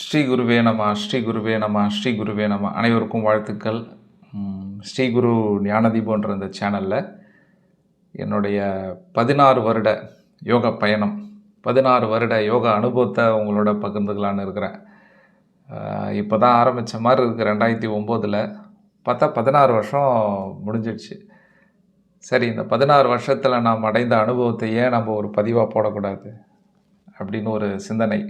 ஸ்ரீ குருவே நம ஸ்ரீ குருவே நம ஸ்ரீ குருவே நம. அனைவருக்கும் வாழ்த்துக்கள். ஸ்ரீ குரு ஞானதீபன்ற இந்த சேனலில் என்னுடைய பதினாறு வருட யோகா பயணம் பதினாறு வருட யோகா அனுபவத்தை உங்களோட பகிர்ந்துக்கலான்னு இருக்கிறேன். இப்போ தான் ஆரம்பித்த மாதிரி இருக்குது ரெண்டாயிரத்தி ஒம்போதில். பார்த்தா பதினாறு வருஷம் முடிஞ்சிடுச்சு. சரி இந்த பதினாறு வருஷத்தில் நாம் அடைந்த அனுபவத்தை ஏன் நம்ம ஒரு பதிவாக போடக்கூடாது? அப்படின்னு ஒரு சிந்தனை.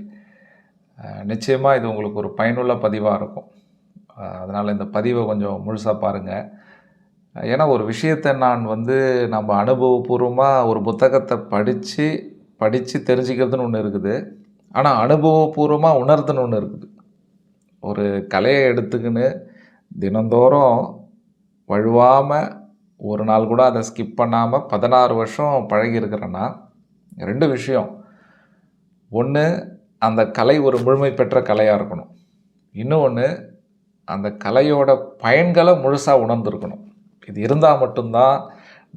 நிச்சயமாக இது உங்களுக்கு ஒரு பயனுள்ள பதிவாக இருக்கும். அதனால் இந்த பதிவை கொஞ்சம் முழுசாக பாருங்கள் ஏன்னா ஒரு விஷயத்தை நான் வந்து நம்ம அனுபவபூர்வமாக ஒரு புத்தகத்தை படித்து படித்து தெரிஞ்சுக்கிறதுன்னு ஒன்று இருக்குது. ஆனால் அனுபவபூர்வமாக உணர்த்துன்னு ஒன்று இருக்குது. ஒரு கலையை எடுத்துக்கின்னு தினந்தோறும் வழுவாமல் ஒரு நாள் கூட அதை ஸ்கிப் பண்ணாமல் பதினாறு வருஷம் பழகியிருக்கிறேன்னா ரெண்டு விஷயம். ஒன்று அந்த கலை ஒரு முழுமை பெற்ற கலையாக இருக்கணும். இன்னொன்று அந்த கலையோட பயன்களை முழுசாக உணர்ந்திருக்கணும். இது இருந்தால் மட்டும்தான்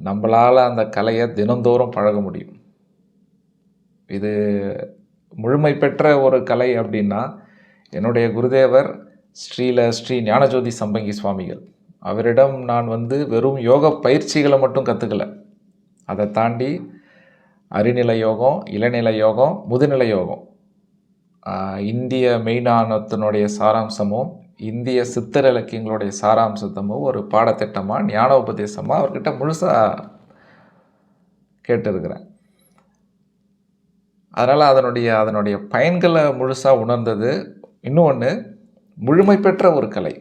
நம்மளால் அந்த கலையை தினந்தோறும் பழக முடியும். இது முழுமை பெற்ற ஒரு கலை அப்படின்னா என்னுடைய குருதேவர் ஸ்ரீல ஸ்ரீ ஞானஜோதி சம்பங்கி சுவாமிகள். அவரிடம் நான் வந்து வெறும் யோக பயிற்சிகளை மட்டும் கற்றுக்கல அதை தாண்டி அறிநிலை யோகம் இளநிலை யோகம் முதுநிலை யோகம் இந்திய மெய்ஞானத்தினுடைய சாராம்சமும் இந்திய சித்தர் இலக்கியங்களுடைய சாராம்சத்தமும் ஒரு பாடத்திட்டமாக ஞான உபதேசமாக அவர்கிட்ட முழுசாக கேட்டிருக்கிறேன். அதனால் அதனுடைய அதனுடைய பயன்களை முழுசாக உணர்ந்தது. இன்னொன்று முழுமை பெற்ற ஒரு கலை.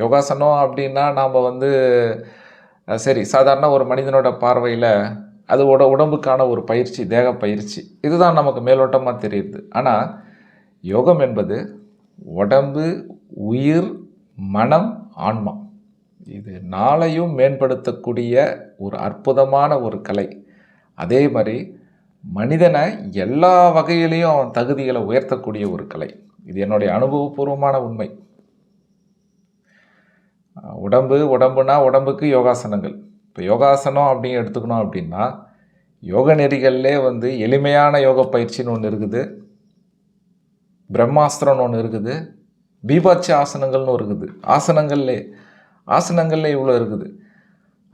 யோகாசனம் அப்படின்னா நாம் வந்து சரி சாதாரண ஒரு மனிதனோட பார்வையில் அது உட உடம்புக்கான ஒரு பயிற்சி தேக பயிற்சி. இதுதான் நமக்கு மேலோட்டமாக தெரியுது. ஆனால் யோகம் என்பது உடம்பு உயிர் மனம் ஆன்மா. இது நாளையும் மேம்படுத்தக்கூடிய ஒரு அற்புதமான ஒரு கலை. அதே மாதிரி மனிதனை எல்லா வகையிலையும் அவன் தகுதிகளை உயர்த்தக்கூடிய ஒரு கலை. இது என்னுடைய அனுபவபூர்வமான உண்மை. உடம்பு உடம்புனா உடம்புக்கு யோகாசனங்கள். இப்போ யோகாசனம் அப்படின்னு எடுத்துக்கணும் அப்படின்னா யோக நெறிகள்லே வந்து எளிமையான யோக பயிற்சின்னு ஒன்று இருக்குது. பிரம்மாஸ்திரம்னு ஒன்று இருக்குது. பீபாட்சி ஆசனங்கள்னு இருக்குது. ஆசனங்கள்லே ஆசனங்கள்லே இவ்வளோ இருக்குது.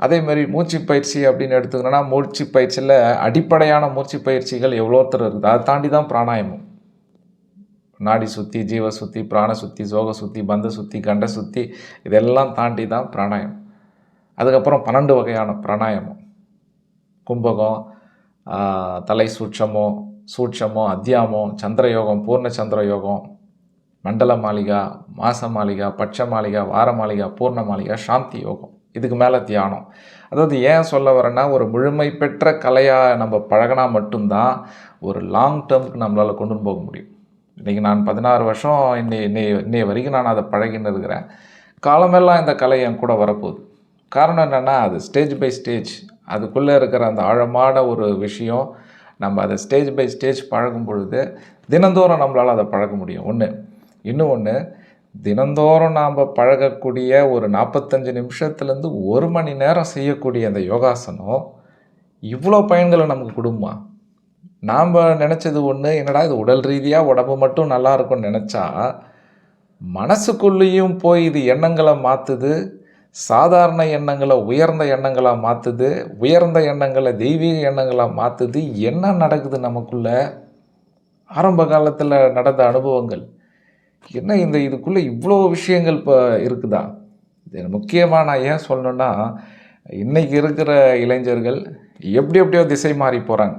அதே மாதிரி மூச்சு பயிற்சி அப்படின்னு எடுத்துக்கணும்னா மூச்சு பயிற்சியில் அடிப்படையான மூச்சு பயிற்சிகள் எவ்வளோத்தர் இருக்குது. அதை தாண்டி தான் பிராணாயாமம். நாடி சுத்தி ஜீவ சுத்தி பிராண சுத்தி சோக சுத்தி பந்த சுத்தி கண்ட சுத்தி இதெல்லாம் தாண்டி தான் பிராணாயம் அதுக்கப்புறம் பன்னெண்டு வகையான பிராணாயாமம். கும்பகம் தலை சூட்சமோ சூட்சமம் அத்தியாமம் சந்திரயோகம் பூர்ண சந்திர யோகம் மண்டல மாளிகா மாச மாளிகா பட்ச மாளிகா வார மாளிகா பூர்ண மாளிகா சாந்தி யோகம். இதுக்கு மேலே தியானம். அதாவது ஏன் சொல்ல வரேன்னா ஒரு முழுமை பெற்ற கலையாக நம்ம பழகினா மட்டும்தான் ஒரு லாங் டேர்முக்கு நம்மளால் கொண்டு போக முடியும். இன்றைக்கி நான் பதினாறு வருஷம் இன்னை இன்னை இன்னைய வரைக்கும் நான் அதை பழகின்னு இருக்கிறேன். காலமெல்லாம் இந்த கலை என் கூட வரப்போகுது. காரணம் என்னென்னா அது ஸ்டேஜ் பை ஸ்டேஜ் அதுக்குள்ளே இருக்கிற அந்த ஆழமான ஒரு விஷயம் நம்ம அதை ஸ்டேஜ் பை ஸ்டேஜ் பழகும் பொழுது தினந்தோறும் நம்மளால் அதை பழக முடியும். ஒன்று இன்னும் ஒன்று தினந்தோறும் நாம் பழகக்கூடிய ஒரு நாற்பத்தஞ்சு நிமிஷத்துலேருந்து ஒரு மணி நேரம் செய்யக்கூடிய அந்த யோகாசனம் இவ்வளோ பயன்களை நமக்கு கொடுமா நாம் நினச்சது ஒன்று என்னடா இது உடல் ரீதியாக உடம்பு மட்டும் நல்லா இருக்கும்னு நினச்சா மனசுக்குள்ளேயும் போய் இது எண்ணங்களை மாற்றுது சாதாரண எண்ணங்களை உயர்ந்த எண்ணங்களாக மாற்றுது உயர்ந்த எண்ணங்களை தெய்வீக எண்ணங்களாக மாற்றுது என்ன நடக்குது நமக்குள்ள? ஆரம்ப காலத்தில் நடந்த அனுபவங்கள். என்ன இந்த இதுக்குள்ளே இவ்வளோ விஷயங்கள் இப்போ இருக்குதா? இது முக்கியமாக நான் ஏன் சொல்லணுன்னா இன்றைக்கி இருக்கிற இளைஞர்கள் எப்படி எப்படியோ திசை மாறி போகிறாங்க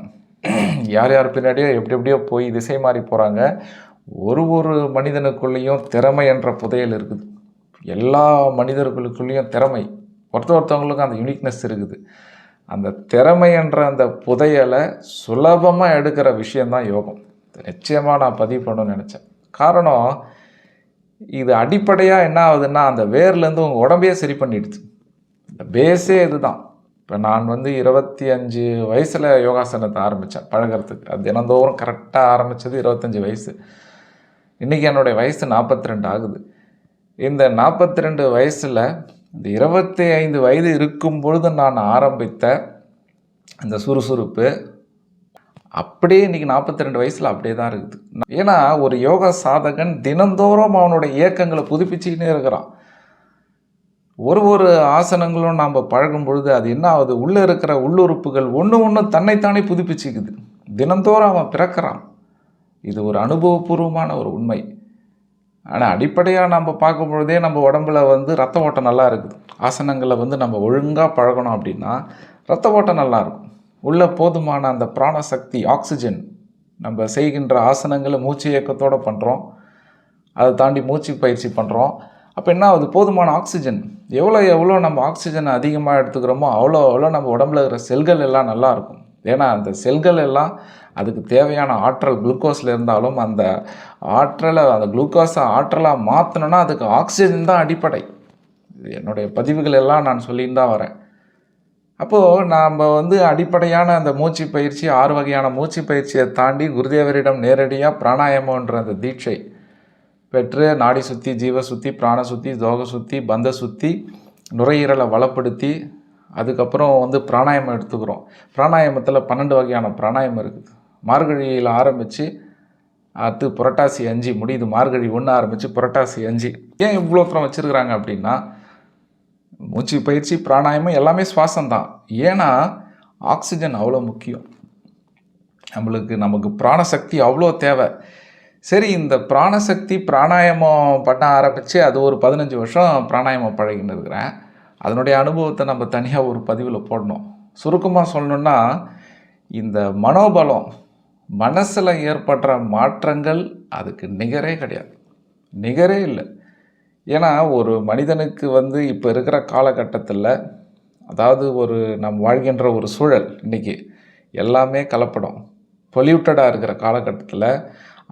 யார் யார் பின்னாடியோ எப்படி எப்படியோ போய் திசை மாறி போகிறாங்க ஒரு ஒரு மனிதனுக்குள்ளேயும் திறமை என்ற புதையல் இருக்குது. எல்லா மனிதர்களுக்குள்ளேயும் திறமை. ஒருத்த ஒருத்தவங்களுக்கும் அந்த யூனிக்னஸ் இருக்குது. அந்த திறமை என்ற அந்த புதையலை சுலபமாக எடுக்கிற விஷயந்தான் யோகம். நிச்சயமாக நான் பதிவு பண்ணணும்னு நினச்சேன். காரணம் இது அடிப்படையாக என்ன ஆகுதுன்னா அந்த வேர்லேருந்து உங்கள் உடம்பையே சரி பண்ணிடுச்சு இந்த பேஸே இதுதான். இப்போ நான் வந்து இருபத்தி அஞ்சு வயசில் யோகாசனத்தை ஆரம்பித்தேன் பழகிறதுக்கு. அது தினந்தோறும் கரெக்டாக ஆரம்பித்தது இருபத்தஞ்சி வயசு. இன்றைக்கி என்னுடைய வயசு நாற்பத்தி ரெண்டு ஆகுது. இந்த நாற்பத்தி ரெண்டு வயசில் இந்த இருபத்தி ஐந்து வயது இருக்கும் பொழுது நான் ஆரம்பித்த அந்த சுறுசுறுப்பு அப்படியே இன்றைக்கி நாற்பத்தி ரெண்டு வயசில் அப்படியே தான் இருக்குது. ஏன்னா ஒரு யோகா சாதகன் தினந்தோறும் அவனோட இயக்கங்களை புதுப்பிச்சுக்கிட்டே இருக்கிறான். ஒரு ஒரு ஆசனங்களும் நாம் பழகும் பொழுது அது என்ன ஆகுது? உள்ளே இருக்கிற உள்ளுறுப்புகள் ஒன்று ஒன்று தன்னைத்தானே புதுப்பிச்சுக்குது. தினந்தோறும் அவன் பிறக்கிறான். இது ஒரு அனுபவபூர்வமான ஒரு உண்மை. ஆனால் அடிப்படையாக நம்ம பார்க்கும் பொழுதே நம்ம உடம்புல வந்து ரத்த ஓட்டம் நல்லா இருக்குது. ஆசனங்களை வந்து நம்ம ஒழுங்காக பழகணும் அப்படின்னா ரத்த ஓட்டம் நல்லாயிருக்கும் உள்ள போதுமான அந்த பிராணசக்தி ஆக்சிஜன் நம்ம செய்கின்ற ஆசனங்களை மூச்சு இயக்கத்தோடு பண்ணுறோம் அதை தாண்டி மூச்சு பயிற்சி பண்ணுறோம் அப்போ என்ன ஆகுது? போதுமான ஆக்சிஜன். எவ்வளோ எவ்வளோ நம்ம ஆக்சிஜன் அதிகமாக எடுத்துக்கிறோமோ அவ்வளோ அவ்வளோ நம்ம உடம்புல இருக்கிற செல்கள் எல்லாம் நல்லா இருக்கும். ஏன்னா அந்த செல்கள் எல்லாம் அதுக்கு தேவையான ஆற்றல் குளுக்கோஸில் இருந்தாலும் அந்த ஆற்றலை அந்த குளுக்கோஸை ஆற்றலாக மாற்றணும்னா அதுக்கு ஆக்சிஜன் தான் அடிப்படை. என்னுடைய பதிவுகள் எல்லாம் நான் சொல்லின்னு தான் வரேன். அப்போது நாம் வந்து அடிப்படையான அந்த மூச்சு பயிற்சி ஆறு வகையான மூச்சு பயிற்சியை தாண்டி குருதேவரிடம் நேரடியாக பிராணாயமன்ற அந்த தீட்சை. பெற்று நாடி சுத்தி ஜீவ சுத்தி பிராண சுத்தி தோக சுத்தி பந்த சுத்தி நுரையீரலை வளப்படுத்தி அதுக்கப்புறம் வந்து பிராணாயாமம் எடுத்துக்கிறோம். பிராணாயாமத்தில் பன்னெண்டு வகையான பிராணாயாமம் இருக்குது. மார்கழியில் ஆரம்பித்து அது புரட்டாசி அஞ்சு முடியுது. மார்கழி ஒன்று ஆரம்பித்து புரட்டாசி அஞ்சு. ஏன் இவ்வளோ தூரம் வச்சுருக்குறாங்க அப்படின்னா மூச்சு பயிற்சி பிராணாயாமம் எல்லாமே சுவாசம் தான். ஏன்னா ஆக்சிஜன் அவ்வளோ முக்கியம். நம்மளுக்கு நமக்கு பிராணசக்தி அவ்வளோ தேவை. சரி இந்த பிராணசக்தி பிராணாயாமம் பண்ண ஆரம்பித்து அது ஒரு பதினஞ்சு வருஷம் பிராணாயாமம் பழகின்னு இருக்கிறேன். அதனுடைய அனுபவத்தை நம்ம தனியாக ஒரு பதிவில் போடணும். சுருக்கமாக சொல்லணுன்னா இந்த மனோபலம் மனசில் ஏற்படுற மாற்றங்கள் அதுக்கு நிகரே கிடையாது. நிகரே இல்லை. ஏன்னா ஒரு மனிதனுக்கு வந்து இப்போ இருக்கிற காலகட்டத்தில் அதாவது ஒரு நம் வாழ்கின்ற ஒரு சூழல் இன்றைக்கி எல்லாமே கலப்படம். பொல்யூட்டடாக இருக்கிற காலகட்டத்தில்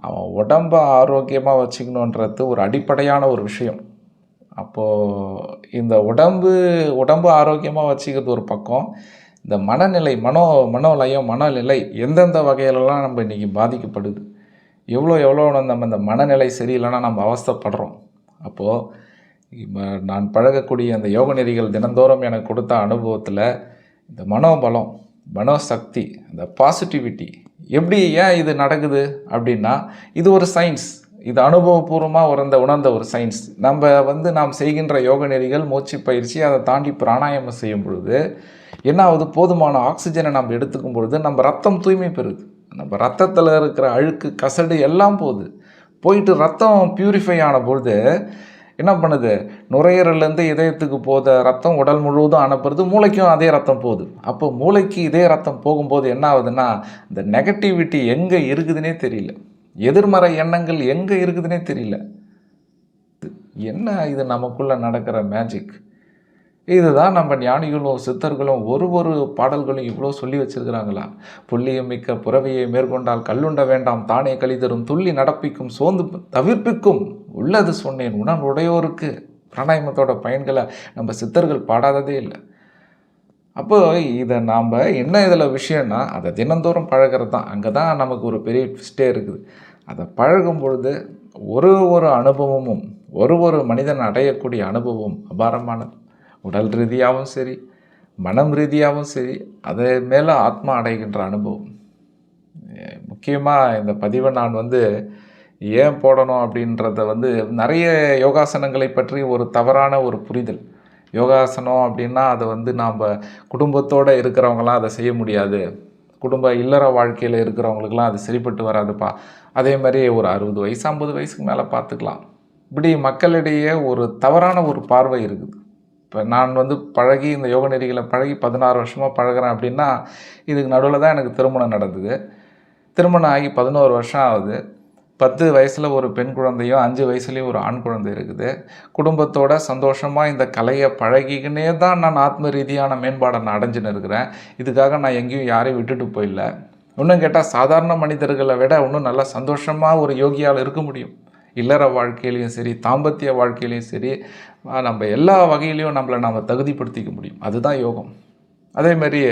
அவன் உடம்ப ஆரோக்கியமாக வச்சுக்கணுன்றது ஒரு அடிப்படையான ஒரு விஷயம். அப்போது இந்த உடம்பு உடம்பு ஆரோக்கியமாக வச்சுக்கிறது ஒரு பக்கம். இந்த மனநிலை மனோ மனோலயம் மனநிலை எந்தெந்த வகையிலலாம் நம்ம இன்றைக்கி பாதிக்கப்படுது? எவ்வளோ எவ்வளோ நம்ம இந்த மனநிலை சரியில்லைன்னா நம்ம அவஸ்தைப்படுறோம். அப்போது இப்போ நான் பழகக்கூடிய அந்த யோக நெறிகள் தினந்தோறும் எனக்கு கொடுத்த அனுபவத்தில் இந்த மனோபலம் மனோசக்தி இந்த பாசிட்டிவிட்டி எப்படி ஏன் இது நடக்குது அப்படின்னா இது ஒரு சயின்ஸ் இது அனுபவபூர்வமாக உறந்த உணர்ந்த ஒரு சயின்ஸ் நம்ம வந்து நாம் செய்கின்ற யோக நெறிகள் மூச்சு பயிற்சி அதை தாண்டி பிராணாயாமம் செய்யும் பொழுது என்ன ஆகுது? போதுமான ஆக்சிஜனை நம்ம எடுத்துக்கும் பொழுது நம்ம ரத்தம் தூய்மை பெறுது. நம்ம ரத்தத்தில் இருக்கிற அழுக்கு கசடு எல்லாம் போகுது. போயிட்டு ரத்தம் பியூரிஃபை ஆன பொழுது என்ன பண்ணுது? நுரையீரல்லேருந்து இதயத்துக்கு போத ரத்தம் உடல் முழுவதும் அனுப்புறது மூளைக்கும் அதே ரத்தம் போகுது. அப்போ மூளைக்கு இதே ரத்தம் போகும்போது என்ன ஆகுதுன்னா இந்த நெகட்டிவிட்டி எங்கே இருக்குதுன்னே தெரியல. எதிர்மறை எண்ணங்கள் எங்கே இருக்குதுன்னே தெரியல. என்ன இது நமக்குள்ளே நடக்கிற மேஜிக் இதுதான் நம்ம ஞானிகளும் சித்தர்களும் ஒரு ஒரு பாடல்களும் இவ்வளோ சொல்லி வச்சிருக்கிறாங்களா? புள்ளியம் மிக்க புறவையை மேற்கொண்டால் கல்லுண்ட வேண்டாம் தானே கழிதரும் துள்ளி நடப்பிக்கும் சோர்ந்து தவிர்ப்பிக்கும் உள்ளது சொன்னேன் உணர்வுடையோருக்கு. பிராணாயமத்தோட பயன்களை நம்ம சித்தர்கள் பாடாததே இல்லை. அப்போ இதை நாம் என்ன இதில் விஷயம்னா அதை தினந்தோறும் பழகிறது தான். அங்கே தான் நமக்கு ஒரு பெரிய ட்விஸ்டே இருக்குது. அதை பழகும் பொழுது ஒரு ஒரு அனுபவமும் ஒரு ஒரு மனிதன் அடையக்கூடிய அனுபவம் அபாரமானது. உடல் ரீதியாகவும் சரி மனம் ரீதியாகவும் சரி அதை மேலே ஆத்மா அடைகின்ற அனுபவம். முக்கியமாக இந்த பதிவை நான் வந்து ஏன் போடணும் அப்படின்றத வந்து நிறைய யோகாசனங்களை பற்றி ஒரு தவறான ஒரு புரிதல். யோகாசனம் அப்படின்னா அதை வந்து நாம் குடும்பத்தோடு இருக்கிறவங்களாம் அதை செய்ய முடியாது. குடும்ப இல்லற வாழ்க்கையில் இருக்கிறவங்களுக்கெல்லாம் அது சரிப்பட்டு வராதுப்பா. அதே மாதிரி ஒரு அறுபது வயசு ஐம்பது வயசுக்கு மேலே பார்த்துக்கலாம். இப்படி மக்களிடையே ஒரு தவறான ஒரு பார்வை இருக்குது. இப்போ நான் வந்து பழகி இந்த யோக நெறிகளை பழகி பதினாறு வருஷமாக பழகிறேன் அப்படின்னா இதுக்கு நடுவில் தான் எனக்கு திருமணம் நடந்தது. திருமணம் ஆகி பதினோரு வருஷம் ஆகுது. பத்து வயசில் ஒரு பெண் குழந்தையும் அஞ்சு வயசுலேயும் ஒரு ஆண் குழந்தை இருக்குது. குடும்பத்தோட சந்தோஷமாக இந்த கலையை பழகிக்கினே தான் நான் ஆத்ம ரீதியான மேம்பாடை நான் அடைஞ்சுன்னு இருக்கிறேன். இதுக்காக நான் எங்கேயும் யாரையும் விட்டுட்டு போயிடல இன்னும் கேட்டால் சாதாரண மனிதர்களை விட இன்னும் நல்லா சந்தோஷமாக ஒரு யோகியால் இருக்க முடியும். இல்லற வாழ்க்கையிலையும் சரி தாம்பத்திய வாழ்க்கையிலையும் சரி நம்ம எல்லா வகையிலையும் நம்மளை நம்ம தகுதிப்படுத்திக்க முடியும். அதுதான் யோகம். அதேமாரி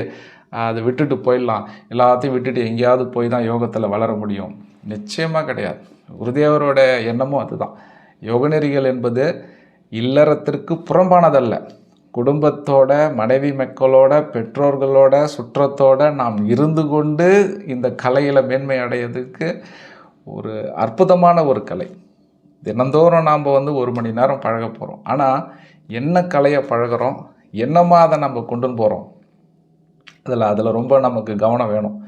அதை விட்டுட்டு போயிடலாம். எல்லாத்தையும் விட்டுட்டு எங்கேயாவது போய் தான் யோகத்தில் வளர முடியும். நிச்சயமாக கிடையாது. குருதேவரோட எண்ணமும் அதுதான். யோகநெறிகள் என்பது இல்லறத்திற்கு புறம்பானதல்ல. குடும்பத்தோட மனைவி மக்களோட பெற்றோர்களோட சுற்றத்தோட நாம் இருந்து கொண்டு இந்த கலையில் மேன்மை அடையிறதுக்கு ஒரு அற்புதமான ஒரு கலை. தினந்தோறும் நாம் வந்து ஒரு மணி நேரம் பழக போகிறோம் ஆனால் என்ன கலையை பழகுறோம்? என்னமா அதை நம்ம கொண்டு போகிறோம் அதில் அதில் ரொம்ப நமக்கு கவனம் வேணும்.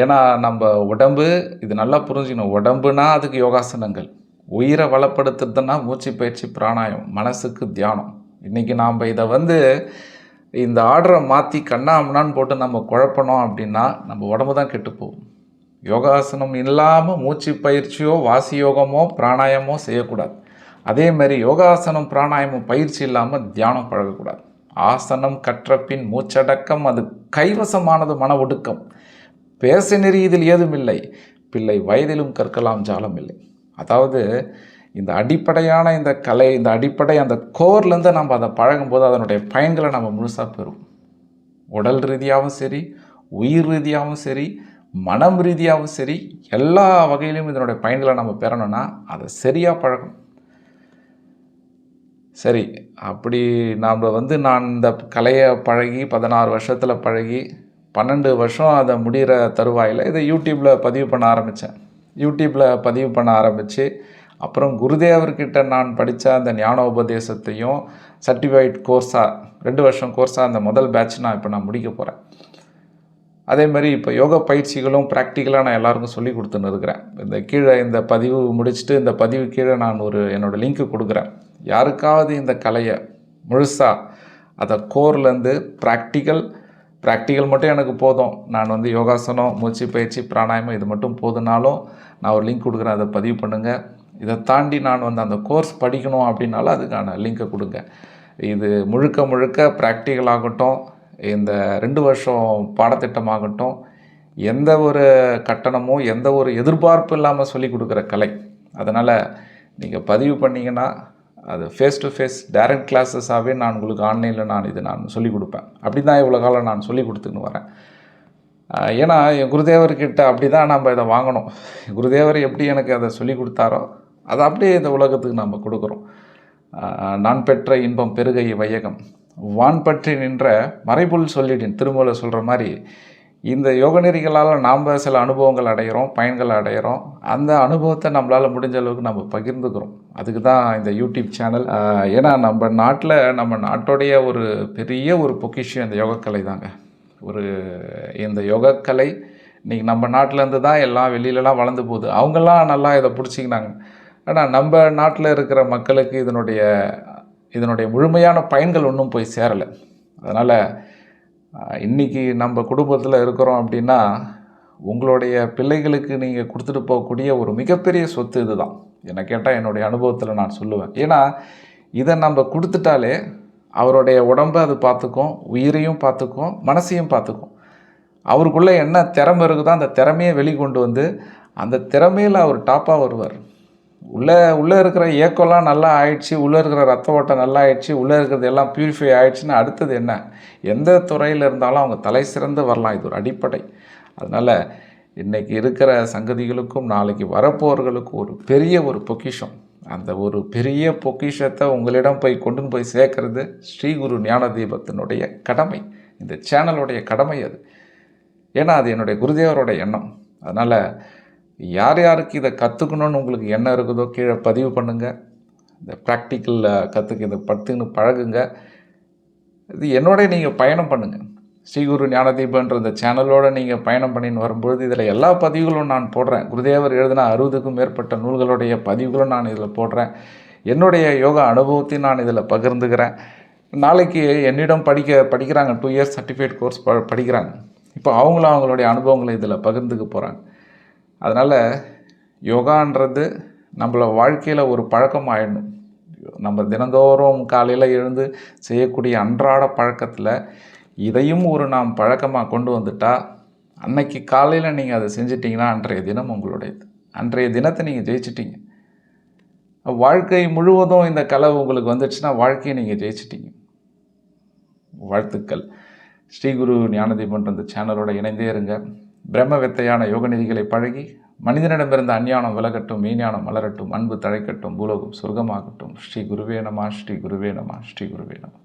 ஏன்னா நம்ம உடம்பு இது நல்லா புரிஞ்சுக்கணும். உடம்புனா அதுக்கு யோகாசனங்கள். உயிரை வளப்படுத்துறதுன்னா மூச்சு பயிற்சி பிராணாயம் மனசுக்கு தியானம். இன்றைக்கி நாம் இதை வந்து இந்த ஆர்டரை மாற்றி கண்ணாமண்ணான்னு போட்டு நம்ம குழப்பணும் அப்படின்னா நம்ம உடம்பு தான் கெட்டு போகும். யோகாசனம் இல்லாமல் மூச்சு பயிற்சியோ வாசி யோகமோ பிராணாயமோ செய்யக்கூடாது. அதே மாதிரி யோகாசனம் பிராணாயமம் பயிற்சி இல்லாமல் தியானம் பழகக்கூடாது. ஆசனம் கற்ற பின் மூச்சடக்கம் அது கைவசமானது மன ஒடுக்கம். பேச நெறி இதில் ஏதும் இல்லை. பிள்ளை வயதிலும் கற்கலாம் ஜாலம் இல்லை. அதாவது இந்த அடிப்படையான இந்த கலை இந்த அடிப்படை அந்த கோர்லேருந்து நம்ம அதை பழகும்போது அதனுடைய பயன்களை நம்ம முழுசாக பெறும் உடல் ரீதியாகவும் சரி உயிர் ரீதியாகவும் சரி மனம் ரீதியாகவும் சரி எல்லா வகையிலும் இதனுடைய பயன்களை நம்ம பெறணும்னா அதை சரியாக பழகணும். சரி அப்படி நாம் வந்து நான் இந்த கலையை பழகி பதினாறு வருஷத்தில் பழகி பன்னெண்டு வருஷம் அதை முடிகிற தருவாயில் இதை யூடியூப்பில் பதிவு பண்ண ஆரம்பித்தேன். யூடியூப்பில் பதிவு பண்ண ஆரம்பித்து அப்புறம் குருதேவர்கிட்ட நான் படித்த அந்த ஞான உபதேசத்தையும் சர்டிஃபைட் கோர்ஸாக ரெண்டு வருஷம் கோர்ஸாக அந்த முதல் பேட்ச் நான் இப்போ நான் முடிக்க போகிறேன். அதே மாதிரி இப்போ யோகா பயிற்சிகளும் ப்ராக்டிக்கலாக நான் எல்லாருக்கும் சொல்லி கொடுத்துன்னு இருக்கிறேன். இந்த கீழே இந்த பதிவு முடிச்சுட்டு இந்த பதிவு கீழே நான் ஒரு என்னோடய லிங்க்கு கொடுக்குறேன். யாருக்காவது இந்த கலையை முழுசாக அதை கோர்லேருந்து ப்ராக்டிக்கல் ப்ராக்டிக்கல் மட்டும் எனக்கு போதும். நான் வந்து யோகாசனம் மூச்சு பயிற்சி பிராணாயமம் இது மட்டும் போதுனாலும் நான் ஒரு லிங்க் கொடுக்குறேன். அதை பதிவு பண்ணுங்கள் இதை தாண்டி நான் வந்து அந்த கோர்ஸ் படிக்கணும் அப்படின்னாலும் அதுக்கான லிங்க்கை கொடுங்க. இது முழுக்க முழுக்க ப்ராக்டிக்கல் ஆகட்டும் இந்த ரெண்டு வருஷம் பாடத்திட்டமாகட்டும் எந்த ஒரு கட்டணமும் எந்த ஒரு எதிர்பார்ப்பு இல்லாமல் சொல்லி கொடுக்குற கலை. அதனால் நீங்கள் பதிவு பண்ணிங்கன்னா அது ஃபேஸ் டு ஃபேஸ் டேரக்ட் கிளாஸஸாகவே நான் உங்களுக்கு ஆன்லைனில் நான் இது நான் சொல்லிக் கொடுப்பேன். அப்படி தான் இவ்வளோ காலம் நான் சொல்லி கொடுத்துன்னு வரேன். ஏன்னா என் குருதேவர்கிட்ட அப்படி தான் நம்ம இதை வாங்கணும். குருதேவர் எப்படி எனக்கு அதை சொல்லி கொடுத்தாரோ அதை அப்படியே இந்த உலகத்துக்கு நம்ம கொடுக்குறோம். நான் பெற்ற இன்பம் பெருகை வையகம். வான் பற்றி நின்ற மறைபொருள் சொல்லிட்டேன். திருமூல சொல்கிற மாதிரி இந்த யோக நெறிகளால் நாம் சில அனுபவங்கள் அடைகிறோம் பயன்கள் அடைகிறோம் அந்த அனுபவத்தை நம்மளால் முடிஞ்ச அளவுக்கு நம்ம பகிர்ந்துக்கிறோம். அதுக்கு தான் இந்த யூடியூப் சேனல் ஏன்னா நம்ம நாட்டில் நம்ம நாட்டோடைய ஒரு பெரிய ஒரு பொக்கிஷம் இந்த யோகக்கலை தாங்க. ஒரு இந்த யோகக்கலை இன்றைக்கி நம்ம நாட்டிலேருந்து தான் எல்லாம் வெளியிலலாம் வளர்ந்து போகுது. அவங்கெல்லாம் நல்லா இதை பிடிச்சிக்கினாங்க. ஆனால் நம்ம நாட்டில் இருக்கிற மக்களுக்கு இதனுடைய இதனுடைய முழுமையான பயன்கள் ஒன்றும் போய் சேரலை. அதனால் இன்றைக்கி நம்ம குடும்பத்தில் இருக்கிறோம் அப்படின்னா உங்களுடைய பிள்ளைகளுக்கு நீங்கள் கொடுத்துட்டு போகக்கூடிய ஒரு மிகப்பெரிய சொத்து இது தான் என்னை கேட்டால் என்னுடைய அனுபவத்தில் நான் சொல்லுவேன். ஏன்னா இதை நம்ம கொடுத்துட்டாலே அவருடைய உடம்பை அது பார்த்துக்கும் உயிரையும் பார்த்துக்கும் மனசையும் பார்த்துக்கும். அவருக்குள்ளே என்ன திறமை இருக்குதோ அந்த திறமையை வெளிக்கொண்டு வந்து அந்த திறமையில் அவர் டாப்பாக வருவார். உள்ளே உள்ளே இருக்கிற ஏக்கம்லாம் நல்லா ஆயிடுச்சு உள்ளே இருக்கிற ரத்த ஓட்டம் நல்லா ஆயிடுச்சு உள்ளே இருக்கிறது எல்லாம் ப்யூரிஃபை ஆயிடுச்சுன்னா அடுத்தது என்ன? எந்த துறையில் இருந்தாலும் அவங்க தலை சிறந்து வரலாம் இது ஒரு அடிப்படை. அதனால் இன்றைக்கி இருக்கிற சங்கதிகளுக்கும் நாளைக்கு வரப்போர்களுக்கும் ஒரு பெரிய ஒரு பொக்கிஷம். அந்த ஒரு பெரிய பொக்கிஷத்தை உங்களிடம் போய் கொண்டு போய் சேர்க்கறது ஸ்ரீகுரு ஞான தீபத்தினுடைய கடமை. இந்த சேனலுடைய கடமை அது. ஏன்னா அது என்னுடைய குருதேவரோட எண்ணம். அதனால் யார் யாருக்கு இதை கற்றுக்கணுன்னு உங்களுக்கு என்ன இருக்குதோ கீழே பதிவு பண்ணுங்கள் இந்த ப்ராக்டிக்கலில் கற்றுக்க இதை படுத்துன்னு பழகுங்க. இது என்னோட நீங்கள் பயணம் பண்ணுங்கள் ஸ்ரீகுரு ஞானதீபன்ற இந்த சேனலோடு நீங்கள் பயணம் பண்ணின்னு வரும்பொழுது இதில் எல்லா பதிவுகளும் நான் போடுறேன். குருதேவர் எழுதின அறுபதுக்கும் மேற்பட்ட நூல்களுடைய பதிவுகளும் நான் இதில் போடுறேன். என்னுடைய யோகா அனுபவத்தையும் நான் இதில் பகிர்ந்துக்கிறேன். நாளைக்கு என்னிடம் படிக்க படிக்கிறாங்க டூ இயர்ஸ் சர்டிஃபிகேட் கோர்ஸ் ப படிக்கிறாங்க. இப்போ அவங்களும் அவங்களுடைய அனுபவங்களை இதில் பகிர்ந்துக்க போகிறாங்க அதனால் யோகான்றது நம்மள வாழ்க்கையில் ஒரு பழக்கம் ஆயிடணும் நம்ம தினந்தோறும் காலையில் எழுந்து செய்யக்கூடிய அன்றாட பழக்கத்தில் இதையும் ஒரு நாம் பழக்கமாக கொண்டு வந்துட்டால் அன்னைக்கு காலையில் நீங்கள் அதை செஞ்சிட்டிங்கன்னா அன்றைய தினம் உங்களுடையது. அன்றைய தினத்தை நீங்கள் ஜெயிச்சிட்டிங்க. வாழ்க்கை முழுவதும் இந்த கலை உங்களுக்கு வந்துடுச்சுன்னா வாழ்க்கையை நீங்கள் ஜெயிச்சிட்டிங்க. வாழ்த்துக்கள். ஸ்ரீகுரு ஞானதீபன்ற இந்த சேனலோட இணைந்தே இருங்க. பிரம்ம வித்தையான யோகநிதிகளை பழகி மனிதனிடமிருந்த அஞ்ஞானம் விலகட்டும் மெய்ஞானம் மலரட்டும் அன்பு தழைக்கட்டும் பூலோகம் சொர்க்கமாகட்டும். ஸ்ரீ குருவேணமா ஸ்ரீ குருவேணமா ஸ்ரீ குருவேணமா